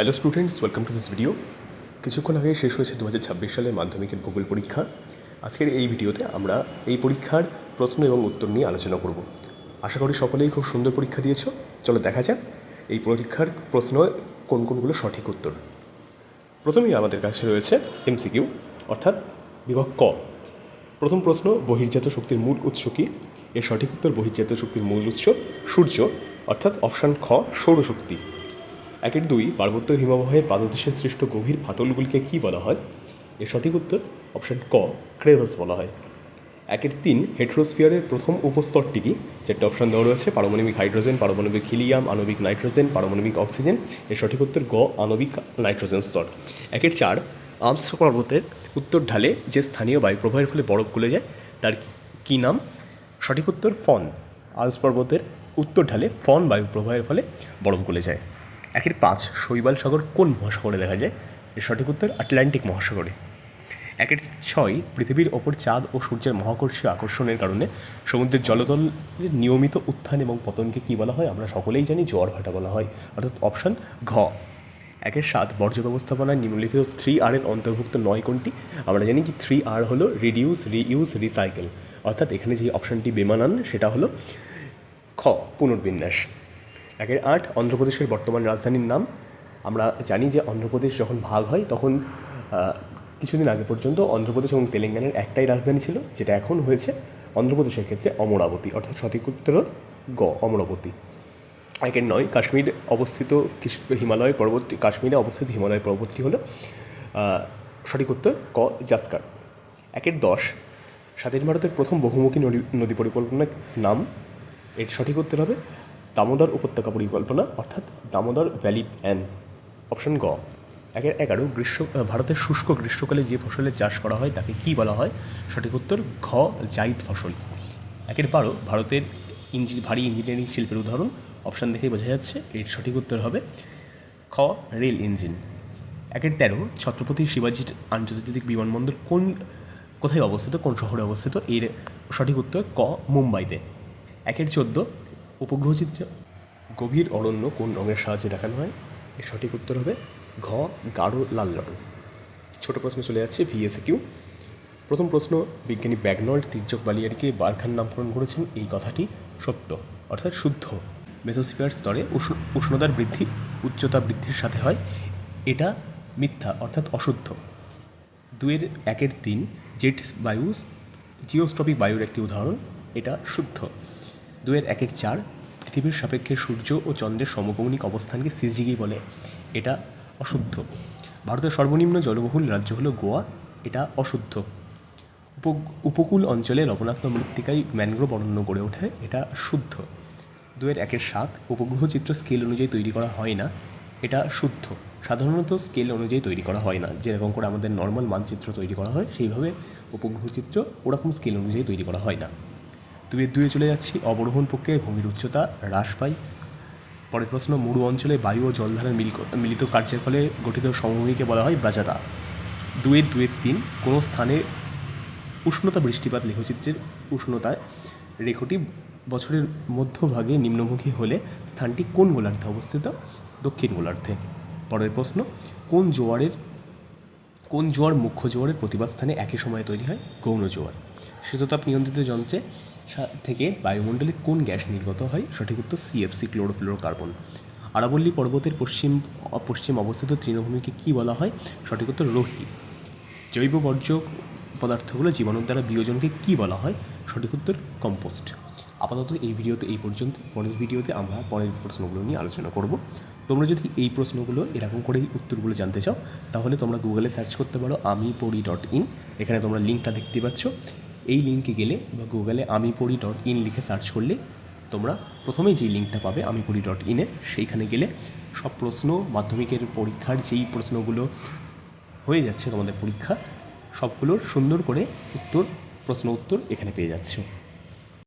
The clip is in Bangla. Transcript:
Hello students welcome to this video কিছুক্ষণ আগে শেষ হয়েছে দু হাজার ছাব্বিশ সালের মাধ্যমিকের ভূগোল পরীক্ষা। আজকের এই ভিডিওতে আমরা এই পরীক্ষার প্রশ্ন এবং উত্তর নিয়ে আলোচনা করব। আশা করি সকলেই খুব সুন্দর পরীক্ষা দিয়েছ। চলো দেখা যাক এই পরীক্ষার প্রশ্ন কোন কোনগুলো সঠিক উত্তর। প্রথমেই আমাদের কাছে রয়েছে এমসিকিউ অর্থাৎ বিভাগ ক। প্রথম প্রশ্ন, বহির্জাত শক্তির মূল উৎস কী? এর সঠিক উত্তর, বহির্জাত শক্তির মূল উৎস সূর্য, অর্থাৎ অপশান খ, সৌরশক্তি। একের দুই পার্বত্য হিমবাহের পাদদেশে সৃষ্ট গভীর ফাটলগুলিকে কী বলা হয়? এর সঠিক উত্তর অপশান ক, ক্রেভাস বলা হয়। একের তিন হেট্রোস্ফিয়ারের প্রথম উপস্তরটি কি? চারটে অপশান দেওয়া রয়েছে, পারমাণবিক হাইড্রোজেন, পারমাণবিক হিলিয়াম, আণবিক নাইট্রোজেন, পারমাণবিক অক্সিজেন। এর সঠিক উত্তর গ, আণবিক নাইট্রোজেন স্তর। একের চার আর্মস পর্বতের উত্তর ঢালে যে স্থানীয় বায়ুপ্রবাহের ফলে বরফ গলে যায়, তার কী নাম? সঠিক উত্তর ফন। আলস পর্বতের উত্তর ঢালে ফন বায়ুপ্রবাহের ফলে বরফ গলে যায়। একের পাঁচ শৈবাল সাগর কোন মহাসাগরে দেখা যায়? এর সঠিক উত্তর, আটলান্টিক মহাসাগরে। একের ছয় পৃথিবীর ওপর চাঁদ ও সূর্যের মহাকর্ষীয় আকর্ষণের কারণে সমুদ্রের জলতলের নিয়মিত উত্থান এবং পতনকে কী বলা হয়? আমরা সকলেই জানি জোয়ার ভাটা বলা হয়। অর্থাৎ অপশান ঘ। একের সাত বর্জ্য ব্যবস্থাপনায় নিম্নলিখিত থ্রি আর এর অন্তর্ভুক্ত নয় কোনটি? আমরা জানি কি থ্রি আর হলো রিডিউস রিইউজ রিসাইকেল অর্থাৎ এখানে যে অপশানটি বেমানান, সেটা হলো খ, পুনর্বিন্যাস। একের আট অন্ধ্রপ্রদেশের বর্তমান রাজধানীর নাম। আমরা জানি যে অন্ধ্রপ্রদেশ যখন ভাগ হয়, তখন কিছুদিন আগে পর্যন্ত অন্ধ্রপ্রদেশ এবং তেলেঙ্গানার একটাই রাজধানী ছিল, যেটা এখন হয়েছে অন্ধ্রপ্রদেশের ক্ষেত্রে অমরাবতী, অর্থাৎ সঠিক উত্তর গ, অমরাবতী। একের নয়, কাশ্মীর অবস্থিত হিমালয় পর্বত, কাশ্মীরে অবস্থিত হিমালয় পর্বতটি হলো সঠিক উত্তর ক, জাস্কার। একের দশ, স্বাধীন ভারতের প্রথম বহুমুখী নদী নদী পরিকল্পনার নাম, এর সঠিক উত্তর হবে দামোদর উপত্যকা পরিকল্পনা, অর্থাৎ দামোদর ভ্যালি প্ল্যান অপশন গ। একের এগারো, গ্রীষ্ম ভারতের শুষ্ক গ্রীষ্মকালে যে ফসলের চাষ করা হয় তাকে কী বলা হয়? সঠিক উত্তর, ঘ জাইদ ফসল। একের বারো, ভারতের ইঞ্জি, ভারী ইঞ্জিনিয়ারিং শিল্পের উদাহরণ। অপশান দেখেই বোঝা যাচ্ছে, এর সঠিক উত্তর হবে খ, রেল ইঞ্জিন। একের তেরো, ছত্রপতি শিবাজি আন্তর্জাতিক বিমানবন্দর কোন, কোথায় অবস্থিত, কোন শহরে অবস্থিত? এর সঠিক উত্তর, ক, মুম্বাইতে। একের চোদ্দ উপগ্রহচিত্র। গভীর অরণ্য কোন রঙের সাহায্যে দেখানো হয়? এর সঠিক উত্তর হবে ঘ, গাঢ় লাল রং। ছোট প্রশ্ন চলে যাচ্ছে ভিএসএ কিউ প্রথম প্রশ্ন, বিজ্ঞানী ব্যাগনল্ড তির্যক বালিয়ারিকে বারখান নামকরণ করেছেন। এই কথাটি সত্য, অর্থাৎ শুদ্ধ। মেসোস্ফিয়ার স্তরে উষ্ণতার বৃদ্ধি, উচ্চতা বৃদ্ধির সাথে হয়। এটা মিথ্যা, অর্থাৎ অশুদ্ধ। দুয়ের একের তিন, জেট বায়ু জিওস্ট্রপিক বায়ুর একটি উদাহরণ। এটা শুদ্ধ। দুয়ের একের চার পৃথিবীর সাপেক্ষে সূর্য ও চন্দ্রের সমকৌণিক অবস্থানকে সিজিগি বলে। এটা অশুদ্ধ। ভারতের সর্বনিম্ন জলবহুল রাজ্য হলো গোয়া। এটা অশুদ্ধ। উপ- উপকূল অঞ্চলে লবণাক্ত মৃত্তিকায় ম্যানগ্রোভ অরণ্য গড়ে ওঠে। এটা শুদ্ধ। দুয়ের একের সাত উপগ্রহ চিত্র স্কেল অনুযায়ী তৈরি করা হয় না। এটা শুদ্ধ। সাধারণত স্কেল অনুযায়ী তৈরি করা হয় না। যেরকম করে আমাদের নর্মাল মানচিত্র তৈরি করা হয়, সেইভাবে উপগ্রহ চিত্র ওরকম স্কেল অনুযায়ী তৈরি করা হয় না। দুয়ের দুয়ে চলে যাচ্ছি। অবরোহণ প্রক্রিয়ায় ভূমির উচ্চতা হ্রাস পায় পরের প্রশ্ন, মরু অঞ্চলে বায়ু ও জলধারার মিল মিলিত কার্যের ফলে গঠিত সমভূমিকে বলা হয় ব্রাজাদা। দুয়ের দুয়ের তিন, কোনো স্থানে উষ্ণতা বৃষ্টিপাত লেখচিত্রের উষ্ণতায় রেখটি বছরের মধ্যভাগে নিম্নমুখী হলে স্থানটি কোন গোলার্ধে অবস্থিত? দক্ষিণ গোলার্ধে। পরের প্রশ্ন, কোন জোয়ারের, কোন জোয়ার মুখ্য জোয়ারের প্রতিবাদ স্থানে একই সময়ে তৈরি হয়? গৌণ জোয়ার। শীততাপ নিয়ন্ত্রিত যন্ত্রে থেকে বায়ুমণ্ডলে কোন গ্যাস নির্গত হয়? সঠিক উত্তর সিএফসি ক্লোরোফ্লোরোকার্বন। আরাবল্লী পর্বতের পশ্চিম পশ্চিম অবস্থিত তৃণভূমিকে কী বলা হয়? সঠিক উত্তর রোহি। জৈব বর্জ্য পদার্থগুলো জীবাণুর দ্বারা বিয়োজনকে কী বলা হয়? সঠিক উত্তর কম্পোস্ট। আপাতত এই ভিডিওতে এই পর্যন্ত। পরের ভিডিওতে আমরা পরের প্রশ্নগুলো নিয়ে আলোচনা করব। তোমরা যদি এই প্রশ্নগুলো এরকম করেই উত্তরগুলো জানতে চাও, তাহলে তোমরা গুগলে সার্চ করতে পারো, আমি পড়ি ডট ইন এখানে তোমরা লিঙ্কটা দেখতে পাচ্ছ। এই লিঙ্কে গেলে বা গুগলে আমি পড়ি ডট ইন লিখে সার্চ করলে তোমরা প্রথমে যেই লিঙ্কটা পাবে আমি পড়ি ডট ইনের সেইখানে গেলে সব প্রশ্ন, মাধ্যমিকের পরীক্ষার যেই প্রশ্নগুলো হয়ে যাচ্ছে তোমাদের পরীক্ষা, সবগুলোর সুন্দর করে উত্তর, প্রশ্ন উত্তর এখানে পেয়ে যাচ্ছ।